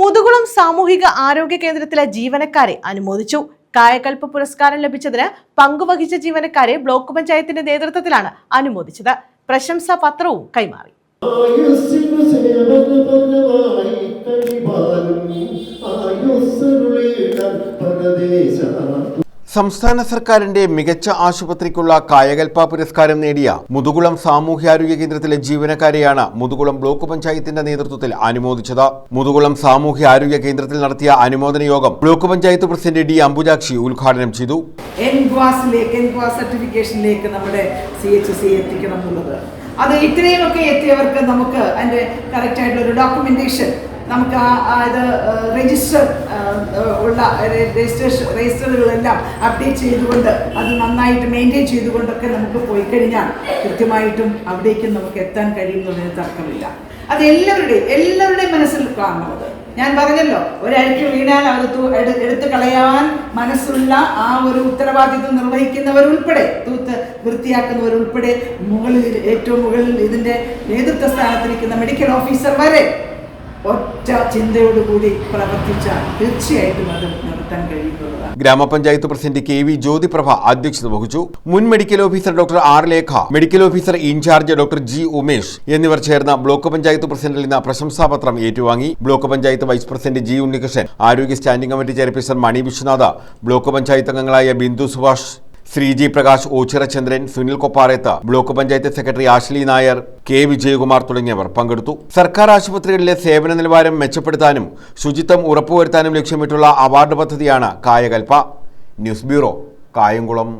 മുതുകുളം സാമൂഹിക ആരോഗ്യ കേന്ദ്രത്തിലെ ജീവനക്കാരെ അനുമോദിച്ചു. കായകൽപ്പ പുരസ്കാരം ലഭിച്ചതിന് പങ്കുവഹിച്ച ജീവനക്കാരെ ബ്ലോക്ക് പഞ്ചായത്തിന്റെ നേതൃത്വത്തിലാണ് അനുമോദിച്ചത്. പ്രശംസാ പത്രവും കൈമാറി. സംസ്ഥാന സർക്കാരിന്റെ മികച്ച ആശുപത്രിക്കുള്ള കായകൽപ്പ പുരസ്കാരം നേടിയ മുതുകുളം സാമൂഹ്യാരോഗ്യ കേന്ദ്രത്തിലെ ജീവനക്കാരെയാണ് മുതുകുളം ബ്ലോക്ക് പഞ്ചായത്തിന്റെ നേതൃത്വത്തിൽ അനുമോദിച്ചത്. മുതുകുളം സാമൂഹ്യാരോഗ്യ കേന്ദ്രത്തിൽ നടത്തിയ അനുമോദന യോഗം block panchayat president D Ambujakshi ഉദ്ഘാടനം ചെയ്തു. സർട്ടിഫിക്കേഷനിലേക്ക് നമ്മുടെ സി എച്ച് സി എത്തിക്കണം എന്നുള്ളത്. അത് ഇത്രയുമൊക്കെ എത്തിയവർക്ക് നമുക്ക് അതിന്റെ കറക്റ്റ് ആയിട്ടുള്ള ഒരു ഡോക്യുമെന്റേഷൻ നമുക്ക് ആ ഇത് രജിസ്റ്റർ ഉള്ള രജിസ്ട്രേഷൻ രജിസ്റ്ററുകളെല്ലാം അപ്ഡേറ്റ് ചെയ്തുകൊണ്ട് അത് നന്നായിട്ട് മെയിന്റെയിൻ ചെയ്തുകൊണ്ടൊക്കെ നമുക്ക് പോയി കഴിഞ്ഞാൽ കൃത്യമായിട്ടും അവിടേക്കും നമുക്ക് എത്താൻ കഴിയുന്നതിന് തർക്കമില്ല. അത് എല്ലാവരുടെയും എല്ലാവരുടെയും മനസ്സിൽ കാണണം അത് ഞാൻ പറഞ്ഞല്ലോ ഒരഴിക്ക് വീണാൽ അത് എടുത്തു കളയാൻ മനസ്സുള്ള ആ ഒരു ഉത്തരവാദിത്വം നിർവഹിക്കുന്നവരുൾപ്പെടെ തൂത്ത് വൃത്തിയാക്കുന്നവരുൾപ്പെടെ മുകളിൽ ഏറ്റവും മുകളിൽ ഇതിന്റെ നേതൃത്വ സ്ഥാനത്തിരിക്കുന്ന മെഡിക്കൽ ഓഫീസർ വരെ ഒറ്റ ചിന്തയോടുകൂടി പ്രവർത്തിച്ചാൽ തീർച്ചയായിട്ടും അത് നടത്താൻ കഴിയുന്നതാണ്. ഗ്രാമപഞ്ചായത്ത് പ്രസിഡന്റ് കെ വി ജ്യോതിപ്രഭ അധ്യക്ഷത വഹിച്ചു. മുൻ medical officer doctor R Lekha medical officer in charge doctor G Umesh എന്നിവർ ചേർന്ന ബ്ലോക്ക് പഞ്ചായത്ത് പ്രസിഡന്റിൽ നിന്ന് പ്രശംസാപത്രം ഏറ്റുവാങ്ങി. Block panchayat vice president G Unnikrishnan ആരോഗ്യ standing committee chairperson Mani Viswanath block panchayat അംഗങ്ങളായ Bindu Subhash Sreeji Prakash Ochirachandran Sunil Kopparethu block panchayat secretary Ashly Nair K Vijayakumar തുടങ്ങിയവർ പങ്കെടുത്തു. സർക്കാർ ആശുപത്രികളിലെ സേവന നിലവാരം മെച്ചപ്പെടുത്താനും ശുചിത്വം ഉറപ്പുവരുത്താനും ലക്ഷ്യമിട്ടുള്ള അവാർഡ് പദ്ധതിയാണ് കായകൽപ്പ ന്യൂസ് ബ്യൂറോ കായംകുളം.